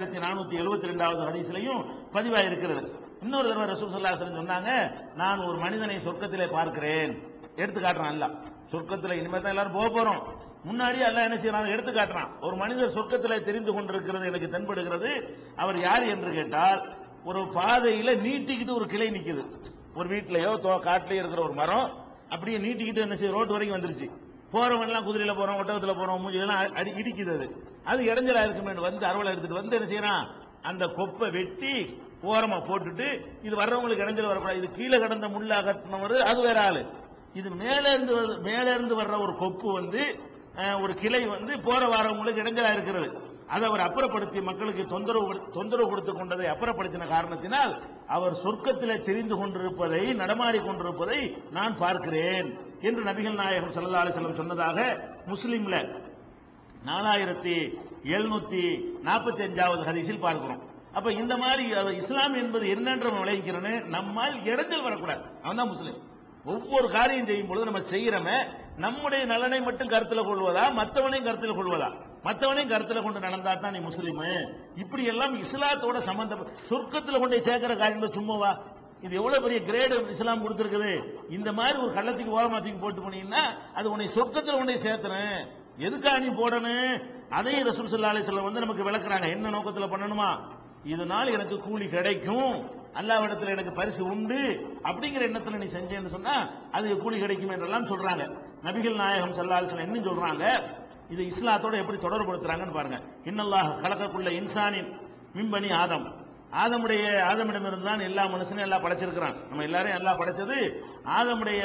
ஆயிரத்தி நானூத்தி எழுபத்தி ரெண்டாவது ஹதீஸ்லையும் பதிவாயிருக்கிறது. இன்னொரு தடவை ரசூல் ஸல்லல்லாஹு சொன்னாங்க நான் ஒரு மனிதனை சொர்க்கத்திலே பார்க்கிறேன். எடுத்து காட்டுறான் அல்ல சொர்க்கத்தில் இனிமேல் தான் எல்லாரும் போக போறோம். முன்னாடி எல்லாம் என்ன செய்யறான்? எடுத்து காட்டுறான் ஒரு மனிதர் சொர்க்கத்தில் தெரிந்து கொண்டிருக்கிறது எனக்கு தென்படுகிறது. அவர் யார் என்று கேட்டால் ஒரு பாதையில நீட்டிக்கிட்டு ஒரு கிளை நிற்குது ஒரு வீட்லயோ தோ காட்டிலேயோ இருக்கிற ஒரு மரம் அப்படியே நீட்டிக்கிட்டு என்ன செய்ய ரோட்டு வரைக்கும் வந்துருச்சு. போறவன் எல்லாம் குதிரையில போறோம் ஒட்டகத்தில் போறோம் மூஞ்சில அடி இடிக்குது அது. அது இடைஞ்சலா இருக்குமேனு வந்து அறுவலை எடுத்துட்டு வந்து என்ன செய்யறான்? அந்த கொப்பை வெட்டி ஓரமா போட்டுட்டு இது வர்றவங்களுக்கு இடைஞ்சல் வரக்கூடாது. இது கீழே கடந்த முள்ள அகற்றினவர் அது வேற ஆளு. இது மேல இருந்து மேல இருந்து வர்ற ஒரு கொப்பு வந்து ஒரு கிளை வந்து போற வாரவங்களுக்கு இடைஞ்சலா இருக்கிறது. அதை அவர் அப்புறப்படுத்தி மக்களுக்கு தொந்தரவு கொடு- தொந்தரவு கொடுத்து கொண்டதை அப்புறப்படுத்தின காரணத்தினால் அவர் சொர்க்கத்தில் தெரிந்து கொண்டிருப்பதை நடமாடி கொண்டிருப்பதை நான் பார்க்கிறேன் என்று நபிகள் நாயகம் சல்லா அலைஹி சொன்னதாக முஸ்லீம்ல நாலாயிரத்தி எழுநூத்தி நாற்பத்தி அஞ்சாவது ஹதீஸில் பார்க்கிறோம். அப்ப இந்த மாதிரி இஸ்லாம் என்பது என்னென்ற விளைவிக்கிறேன்னு நம்மால் இடைஞ்சல் வரக்கூடாது. அவன் தான் முஸ்லீம். ஒவ்வொரு காரியம் செய்யும் பொழுது நம்ம செய்யறோமே நம்முடைய நலனை மட்டும் கருத்தில் கொள்வதா மற்றவனையும் கருத்தில் கொள்வதா? மற்றவனையும் கருத்தில் கொண்டு நடந்தா தான் நீ முஸ்லீம். இப்படி எல்லாம் இஸ்லாத்தோட சம்பந்தம் சொர்க்கத்தில் கொண்டு சேர்க்கிற காரியம் சும்மாவா? இது எவ்வளவு பெரிய கிரேடு இஸ்லாம் கொடுத்துருக்குது? இந்த மாதிரி ஒரு கள்ளத்துக்கு ஓரமா போட்டு போனீங்கன்னா அது உன்னை சொர்க்கத்தில் கொண்டு சேர்த்துறேன் எதுக்கா நீ போடணும் அதையும் ரசூல் சல்லா அலைஹி வந்து நமக்கு விளக்குறாங்க. என்ன நோக்கத்தில் பண்ணணுமா? இதனால் எனக்கு கூலி கிடைக்கும். அல்லாவிடத்தில் எனக்கு பரிசு உண்டு. அப்படிங்கிற எண்ணத்தில் நீ செஞ்சேன்னு சொன்னா அதுக்கு கூலி கிடைக்கும் என்றெல்லாம் சொல்றாங்க. நபிகள் நாயகம் சல்லா அலைஹி வஸல்லம் இன்னும் சொல்றாங்க. இது இஸ்லாத்தோட எப்படி தொடர்புபடுத்துறாங்கன்னு பாருங்க. இன்னல்லாஹ் கலக்கக்குள்ள இன்சானின் மிம்பனி ஆதம். ஆதமுடைய ஆதமிடமிருந்து தான் எல்லா மனுஷனும் எல்லாம் படைச்சிருக்கிறான். நம்ம எல்லாரையும் எல்லாம் படைச்சது. ஆதமுடைய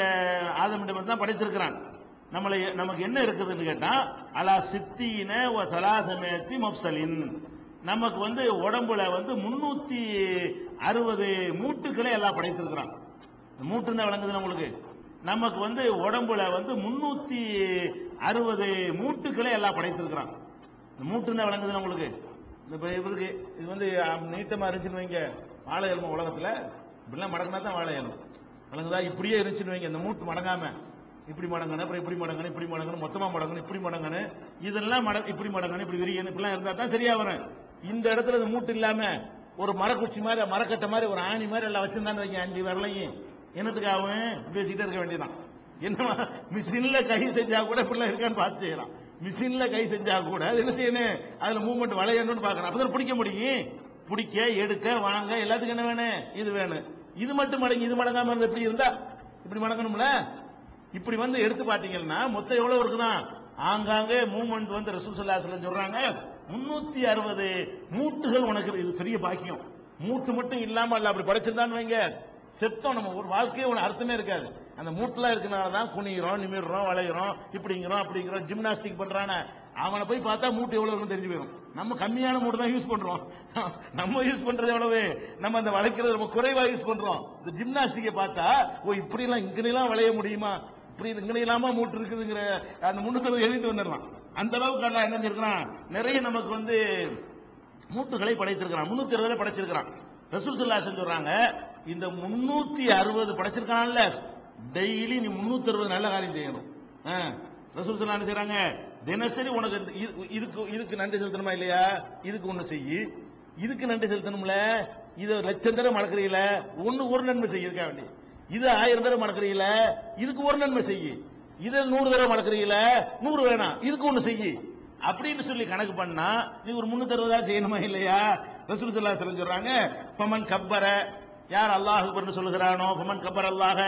ஆதமிடமிருந்து தான் படைத்திருக்கிறான். நம்மளை நமக்கு என்ன இருக்குதுன்னு கேட்டா அலா சித்தீன தலாசமேத்தி மப்சலின் நமக்கு வந்து உடம்புல வந்து முன்னூத்தி அறுபது மூட்டுக்களை எல்லாம் படைத்திருக்கிறான். மூட்டுன்னு விளங்குது நம்மளுக்கு நமக்கு வந்து உடம்புல வந்து முன்னூத்தி அறுபது மூட்டுக்களை எல்லாம் படைத்திருக்கிறான். இந்த மூட்டுன்னு விளங்குது உங்களுக்கு? இந்த இவருக்கு இது வந்து நீட்டமாக நீட்டமா இருந்துச்சுன்னு வைங்க. வாழை எலும்பு உலகத்தில். இப்படிலாம் மடங்கினா தான் வாழை எலும்பு. விளங்குதா? இப்படியே இருந்துச்சுன்னு வைங்க. இந்த மூட்டு மடங்காம. இப்படி மடங்கணும் அப்புறம் இப்படி மடங்கணும் இப்படி மடங்கணும் மொத்தமா மடங்கணும் இப்படி மடங்கணும் இதெல்லாம் மட இப்படி மடங்கணும் இப்படி விரியணும் இப்படிலாம் இருந்தா தான் சரியா வரும். இந்த இடத்துல இந்த மூட்டு இல்லாம ஒரு மரக்குச்சி மாதிரி மரக்கட்டை மாதிரி ஒரு ஆணி மாதிரி எல்லாம் வச்சிருந்தான்னு வைங்க அஞ்சு வரலையும். என்னத்துக்காக ஆகும் பேசிக்கிட்டே இருக்க வேண்டியதான் என்ன மிஷின்ல கை செஞ்சா கூட இப்படிலாம் இருக்கான்னு பார்த்து செய்யலாம். மிஷின்ல கை செஞ்சா கூட அது என்ன செய்யணும்? அதுல மூவ்மெண்ட் வளையணும்னு பாக்குறேன் அப்பதான் பிடிக்க முடியும். பிடிக்க எடுக்க வாங்க எல்லாத்துக்கும் என்ன வேணும்? இது வேணும். இது மட்டும் மடங்கி இது மடங்காம இருந்தா எப்படி இருந்தா? இப்படி மடங்கணும்ல? இப்படி வந்து எடுத்து பார்த்தீங்கன்னா மொத்தம் எவ்வளவு இருக்குதான்? ஆங்காங்கே மூமெண்ட் வந்து ரசூல் சொல்றாங்க முன்னூத்தி அறுபது மூட்டுகள் உனக்கு இது பெரிய பாக்கியம். மூட்டு மட்டும் இல்லாம இல்ல அப்படி படைச்சிருந்தான்னு வைங்க. செத்தோம் நம்ம ஒரு வாழ்க்கையே ஒன்று அர்த்தமே இருக்காது. அந்த மூட்டெல்லாம் இருக்கனால தான் குனிகிறோம் நிமிடுறோம் வளைகிறோம் இப்படிங்கிறோம் அப்படிங்கிறோம் ஜிம்னாஸ்டிக் பண்றானே. அவனை போய் பார்த்தா மூட்டு எவ்வளவு இருக்கும்னு தெரிஞ்சு போயிடும் நம்ம கம்மியான மூட்டு தான் யூஸ் பண்றோம். நம்ம யூஸ் பண்றது எவ்வளவு? நம்ம அந்த வளைக்கிறது ரொம்ப குறைவா யூஸ் பண்றோம். இந்த ஜிம்னாஸ்டிக்கை பார்த்தா ஓ இப்படிலாம் எல்லாம் வளைய முடியுமா? இப்படி இங்கன இல்லாம மூட்டு இருக்குதுங்கிற அந்த முன்னூத்தி எழுதிட்டு வந்துடலாம். அந்த அளவுக்கு அல்ல என்ன செஞ்சிருக்கிறான்? நிறைய நமக்கு வந்து மூட்டுகளை படைத்திருக்கிறான். முன்னூத்தி அறுபதை படைச்சிருக்கிறான். ரசூல் சல்லாசன் சொல்றாங்க இந்த முன்னூத்தி அறுபது படைச்சிருக்கான்ல டெய்லி நீ முன்னூத்தி அறுபது நல்ல காரியம் செய்யணும். ஆ. ரசூல் சொல்லா என்ன தினசரி உனக்கு இது- இதுக்கு இதுக்கு நன்றி செலுத்தணுமா இல்லையா? இதுக்கு ஒண்ணு செய்யி. இதுக்கு நன்றி செலுத்தணும்ல? இது லட்சம் தடவை மறக்கிறீல ஒன்னு ஒரு நன்மை செய்யிருக்க வேண்டிய இது ஆயிரம் தடவை மடக்கிறீங்கள இதுக்கு ஒரு நன்மை செய்யு. இதை நூறு தடவை மடக்கிறீங்கள நூறு வேணாம் இதுக்கு ஒன்று செய்யு. அப்படின்னு சொல்லி கணக்கு பண்ணா இது ஒரு முன்னூத்தி அறுபதா செய்யணுமா இல்லையா? ரசூல் சல்லா சொல்றாங்க பமன் கப்பர. யார் அல்லாஹ் அக்பர்னு சொல்லுகிறானோ பமன் கப்பர் அல்லாஹ.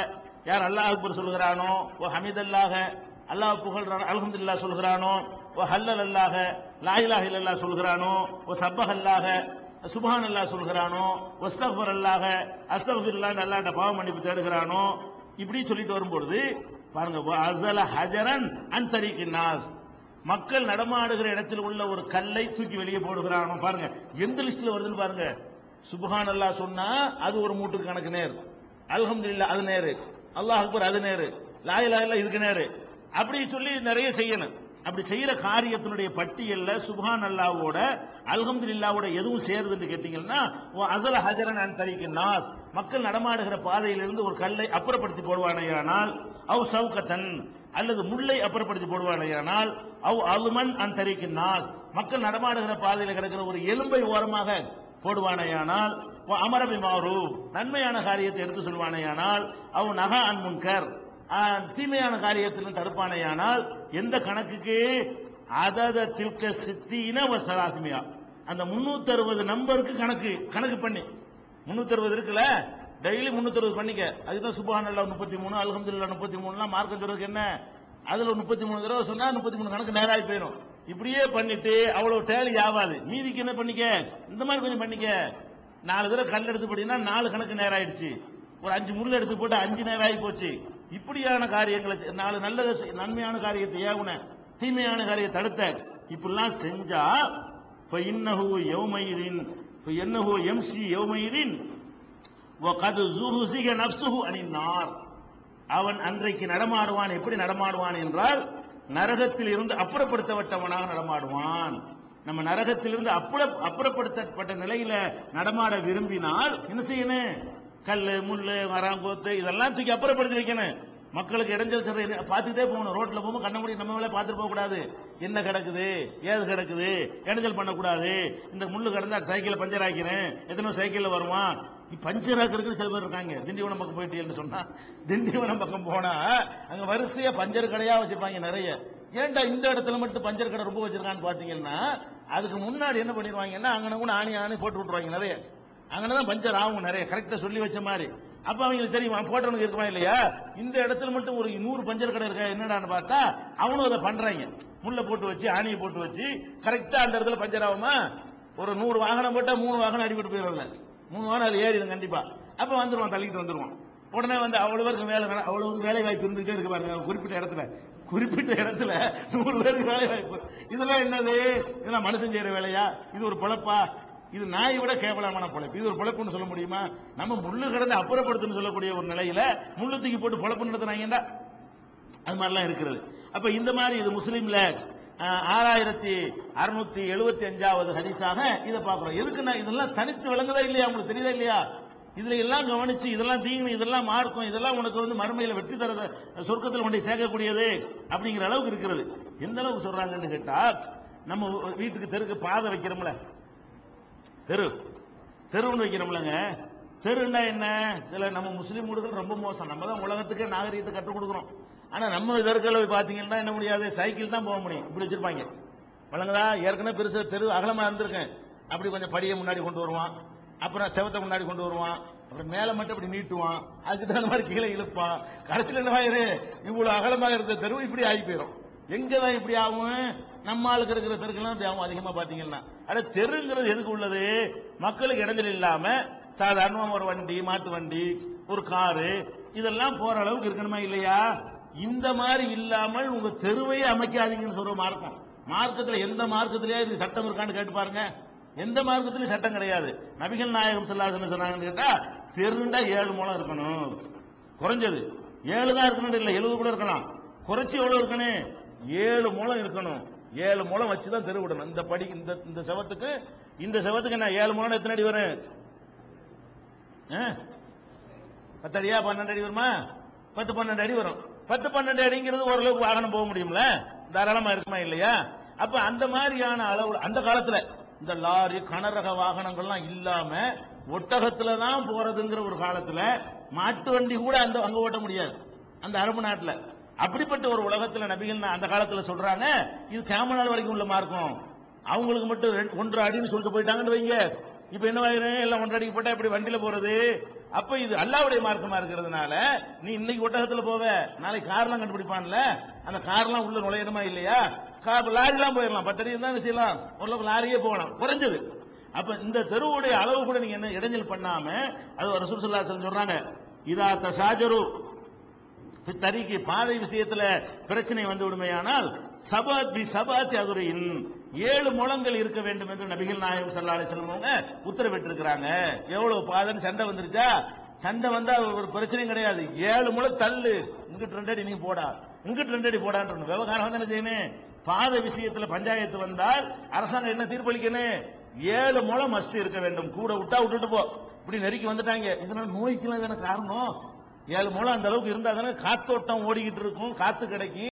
யார் அல்லாஹ் அக்பர் சொல்லுகிறானோ ஓ ஹமீத் அல்லாஹ. அல்லாஹ் புகழ்றான் அல்ஹம்துலில்லாஹ் சொல்லுகிறானோ ஓ ஹல்லல் அல்லாஹ. லா இல்லல்லா சொல்லுகிறானோ ஓ சப்பஹ் அல்லாஹ. சுபஹான் அல்லாஹ் சொல்லுகிறானோ ஒஸ்தஃபர் அல்லாஹ அல்லா அல்லாஹ்ட்ட பாவம் மன்னிப்பு தேடுகிறானோ இப்படி சொல்லிட்டு வரும்பொழுது பாருங்க அசல ஹஜரன் அன் தரீக்கின் நாஸ். மக்கள் நடமாடுகிற இடத்தில் உள்ள ஒரு கல்லை தூக்கி வெளியே போடுகிறானோ பாருங்க எந்த லிஸ்ட்ல வருதுன்னு பாருங்க. சுபஹான் அல்லாஹ் சொன்னா அது ஒரு மூட்டுக்கு கணக்கு நேர். அல்ஹம்துலில்லாஹ் அது நேரு. அல்லாஹ் அக்பர் அது நேரு. லா இதுக்கு நேரு. அப்படி சொல்லி நிறைய செய்யணும். அப்படி செய்யற காரியத்தினுடைய பட்டியல்ல சுபான் அல்லாவோட அல்ஹம்துலில்லாவோட எதுவும் சேருதுன்னு கேட்டீங்கன்னா ஓ அசல ஹஜரன் அன் தரிக்கு நாஸ் மக்கள் நடமாடுகிற பாதையிலிருந்து ஒரு கல்லை அப்புறப்படுத்தி போடுவானேயானால் அவ் சவுக்கத்தன் அல்லது முல்லை அப்புறப்படுத்தி போடுவானேயானால் அவ் அலுமன் அன் தரிக்கு நாஸ் மக்கள் நடமாடுகிற பாதையில் கிடக்கிற ஒரு எலும்பை ஓரமாக போடுவானேயானால் அமரபி மாறு நன்மையான காரியத்தை எடுத்து சொல்வானேயானால் அவ் நகா அன் முன்கர். தீமையான காரியத்திலும் தடுப்பானேயானால் எந்த கணக்குக்கு? அதத தில்க சித்தின வசராத்மியா அந்த முன்னூத்தி அறுபது நம்பருக்கு கணக்கு கணக்கு பண்ணி. முன்னூத்தி அறுபது இருக்குல்ல? டெய்லி முன்னூத்தி அறுபது பண்ணிக்க. அதுதான் சுபான் அல்லா முப்பத்தி மூணு அல்ஹம்துலில்லாஹ் முப்பத்தி மூணுலாம் மார்க்கம் சொல்றதுக்கு என்ன? அதுல முப்பத்தி மூணு தடவை சொன்னா முப்பத்தி மூணு கணக்கு நேராகி போயிடும் இப்படியே பண்ணிட்டு அவ்வளவு டேலி ஆகாது மீதிக்கு என்ன பண்ணிக்க? இந்த மாதிரி கொஞ்சம் பண்ணிக்க. நாலு தடவை கல் எடுத்து போட்டீங்கன்னா நாலு கணக்கு நேரம் ஆயிடுச்சு ஒரு அஞ்சு முள் எடுத்து போட்டு அஞ்சு நேரம் ஆகி போச்சு. இப்படியான காரியங்களை நாலு நல்ல நன்மையான காரியத்தை ஏவுன தீமையான காரியத்தை தடுத்த இப்படிலாம் செஞ்சா இன்னஹு யௌமைதீன் என்னஹு எம்சி யௌமைதீன் வகது ஜுஹுசிக நப்சுஹு அணினார் அவன் அன்றைக்கு நடமாடுவான் எப்படி நடமாடுவான் என்றால் நரகத்தில் இருந்து அப்புறப்படுத்தப்பட்டவனாக நடமாடுவான். நம்ம நரகத்திலிருந்து அப்புற அப்புறப்படுத்தப்பட்ட நிலையில நடமாட விரும்பினால் என்ன செய்யணும்? கல்லு முள்ளு மராங்கோத்து இதெல்லாம் தூக்கி அப்புறப்படுத்தி வைக்கணும். மக்களுக்கு இடைஞ்சல் சரி பார்த்துக்கிட்டே போகணும். ரோட்டில் போகும்போது கண்ண மூடி நம்ம வேலை பார்த்துட்டு போகக்கூடாது. என்ன கிடக்குது? ஏது கிடக்குது? இடைஞ்சல் பண்ணக்கூடாது. இந்த முள்ளு கிடந்தா சைக்கிளை பஞ்சர் ஆக்கிறேன் எத்தனை சைக்கிளில் வருவான் பஞ்சர் ஆக்கிறதுக்கு சில பேர் இருக்காங்க. திண்டிவனம் பக்கம் போயிட்டீங்கன்னு சொன்னா திண்டிவனம் பக்கம் போனா அங்க வரிசையா பஞ்சர் கடையா வச்சிருப்பாங்க நிறைய. ஏன்டா இந்த இடத்துல மட்டும் பஞ்சர் கடை ரொம்ப வச்சிருக்கான்னு பாத்தீங்கன்னா அதுக்கு முன்னாடி என்ன பண்ணிடுவாங்கன்னா அங்கன கூட ஆணி ஆணி போட்டு விட்டுருவாங்க நிறைய. அங்கதான் பஞ்சர் ஆகும் நிறைய கரெக்டா சொல்லி வச்ச மாதிரி. அப்ப அவங்களுக்கு தெரியுமா போட்டவனுக்கு இருக்குமா இல்லையா? இந்த இடத்துல மட்டும் ஒரு நூறு பஞ்சர் கடை இருக்கா என்னடான்னு பார்த்தா அவனும் அதை பண்றாங்க. முள்ள போட்டு வச்சு ஆணியை போட்டு வச்சு கரெக்டா அந்த இடத்துல பஞ்சர் ஆகுமா? ஒரு நூறு வாகனம் போட்டா மூணு வாகனம் அடிபட்டு போயிடும்ல. மூணு வாகனம் அது ஏறிடும் கண்டிப்பா. அப்ப வந்துருவான் தள்ளிட்டு வந்துருவான். உடனே வந்து அவ்வளவு பேருக்கு வேலை அவ்வளவு வேலை வாய்ப்பு இருந்துட்டே இருக்கு பாருங்க குறிப்பிட்ட இடத்துல. குறிப்பிட்ட இடத்துல நூறு பேருக்கு வேலை வாய்ப்பு இதெல்லாம் என்னது? இதெல்லாம் மனுஷன் செய்யற வேலையா? இது ஒரு பொழப்பா? இது நாயை விட கேவலமான பொழைப்பு. இது ஒரு பொழைப்புன்னு சொல்ல முடியுமா? நம்ம முள்ளு கடந்து அப்புறப்படுத்துன்னு சொல்லக்கூடிய ஒரு நிலையில முள்ளு தூக்கி போட்டு பொழப்பு நடத்தினாங்கடா அது மாதிரிலாம் இருக்கிறது. அப்ப இந்த மாதிரி இது முஸ்லீம்ல ஆறாயிரத்தி அறுநூத்தி எழுபத்தி அஞ்சாவது ஹதீஸாக இதை பார்க்கிறோம். எதுக்குன்னா இதெல்லாம் தனித்து விளங்குதா இல்லையா? உங்களுக்கு தெரியுதா இல்லையா? இதுல எல்லாம் கவனிச்சு இதெல்லாம் தீங்கு இதெல்லாம் மார்க்கும் இதெல்லாம் உனக்கு வந்து மறுமையில வெற்றி தரத சொர்க்கத்தில் கொண்டு சேர்க்கக்கூடியது அப்படிங்கிற அளவுக்கு இருக்கிறது. எந்த அளவுக்கு சொல்றாங்கன்னு கேட்டா நம்ம வீட்டுக்கு தெருக்கு பாதை வைக்கிறோம்ல. தெரு. தெருன்னு வைக்கிறோம்லங்க தெருன்னா என்ன? சில நம்ம முஸ்லீம் வீடுகள் ரொம்ப மோசம். நம்ம தான் உலகத்துக்கே நாகரீகத்தை கற்றுக் கொடுக்குறோம் ஆனால் நம்ம இதற்குள்ள போய் பார்த்தீங்கன்னா என்ன முடியாது? சைக்கிள் தான் போக முடியும். இப்படி வச்சிருப்பாங்க. வழங்குதா? ஏற்கனவே பெருசாக தெரு அகலமாக இருந்திருக்கேன். அப்படி கொஞ்சம் படியை முன்னாடி கொண்டு வருவான். அப்புறம் செவத்தை முன்னாடி கொண்டு வருவான். அப்புறம் மேலே மட்டும் அப்படி நீட்டுவான். அதுக்கு தகுந்த மாதிரி கீழே இழுப்பான். கடைசியில் என்ன ஆயிரு இவ்வளோ அகலமாக இருந்த தெருவு இப்படி ஆகி போயிடும் எங்கதான் இப்படி ஆகும்? நம்ம ஆளுக்கு இருக்கிற தெருக்கெல்லாம் தேவம் அதிகமாக அதிகமா பாத்தீங்கன்னா. அட தெருங்கிறது எதுக்கு உள்ளது? மக்களுக்கு இடைஞ்சல் இல்லாம சாதாரணமா ஒரு வண்டி மாட்டு வண்டி ஒரு காரு இதெல்லாம் போற அளவுக்கு இருக்கணுமா இல்லையா? இந்த மாதிரி இல்லாமல் உங்க தெருவையே அமைக்காதீங்கன்னு சொல்ற மார்க்கம். மார்க்கத்துல எந்த மார்க்கத்திலேயே இது சட்டம் இருக்கான்னு கேட்டு பாருங்க. எந்த மார்க்கத்திலும் சட்டம் கிடையாது. நபிகள் நாயகம் சொல்லாதுன்னு சொன்னாங்கன்னு கேட்டா தெருண்டா ஏழு மூலம் இருக்கணும். குறைஞ்சது. ஏழு தான் இருக்கணும் இல்லை எழுபது கூட இருக்கலாம். குறைச்சி எவ்வளவு இருக்கணும்? ஏழு மூலம் இருக்கணும். ஏழு மூலம் வச்சுதான் தெரு விடணும். இந்த படி இந்த இந்த செவத்துக்கு இந்த செவத்துக்கு என்ன ஏழு மூலம் எத்தனை அடி வரும்? ஆ? பன்னெண்டு அடி வருமா? பத்து பன்னெண்டு அடி வரும். பத்து பன்னெண்டு அடிங்கிறது ஓரளவுக்கு வாகனம் போக முடியும்ல? தாராளமா இருக்குமா இல்லையா? அப்ப அந்த மாதிரியான அளவு அந்த காலத்துல இந்த லாரி கனரக வாகனங்கள்லாம் இல்லாம ஒட்டகத்துல தான் போறதுங்கிற ஒரு காலத்துல மாட்டு வண்டி கூட அந்த அங்க ஓட்ட முடியாது. அந்த அரபு நாட்டுல. அப்படிப்பட்ட ஒரு உலகத்தில் நபிகள் அந்த காலத்தில் சொல்றாங்க இது கேம நாள் வரைக்கும் உள்ள மார்க்கம். அவங்களுக்கு மட்டும் ரெண்டு- ஒன்றரை அடின்னு சொல்லிட்டு போயிட்டாங்கன்னு வைங்க. இப்ப என்ன எல்லாம் ஒன்றரை அடிக்கு போட்டா இப்படி வண்டியில போறது? அப்ப இது அல்லாவுடைய மார்க்கமா இருக்கிறதுனால நீ இன்னைக்கு ஒட்டகத்துல போவ நாளைக்கு கார்லாம் கண்டுபிடிப்பான்ல? அந்த கார்லாம் உள்ள நுழையணுமா இல்லையா? கார் லாரிலாம் போயிடலாம். பத்து தான் என்ன செய்யலாம். ஓரளவுக்கு லாரியே போகலாம். குறைஞ்சது. அப்ப இந்த தெருவுடைய அளவு கூட நீங்க என்ன இடைஞ்சல் பண்ணாம அது ஒரு சுற்றுலா சொல்றாங்க இதா தசாஜரு தறிக்கு பாதை விஷயத்துல பிரச்சனை வந்து விடுமையானால் சபாத் பி சபாத்தி அதுரையின் ஏழு முழங்கள் இருக்க வேண்டும் என்று நபிகள் நாயகம் சல்லாலை செல்வங்க உத்தரவிட்டிருக்கிறாங்க. எவ்வளவு பாதைன்னு சண்டை வந்துருச்சா? சண்டை வந்தா ஒரு பிரச்சனையும் கிடையாது. ஏழு முளை தள்ளு. இங்கிட்டு ரெண்டு அடி நீ போடா. இங்கிட்டு ரெண்டு அடி போடான்ற விவகாரம் வந்து என்ன செய்யணும் பாதை விஷயத்துல பஞ்சாயத்து வந்தால் அரசாங்கம் என்ன தீர்ப்பளிக்கணும் ஏழு முழம் மஸ்ட் இருக்க வேண்டும். கூட விட்டா விட்டுட்டு போ. இப்படி நெருக்கி வந்துட்டாங்க. இதனால நோய்க்கெல்லாம் தானே காரணம்? ஏழு மூலம் அந்த அளவுக்கு இருந்தா தானே காத்தோட்டம் ஓடிக்கிட்டு இருக்கும் காத்து கிடைக்கும்.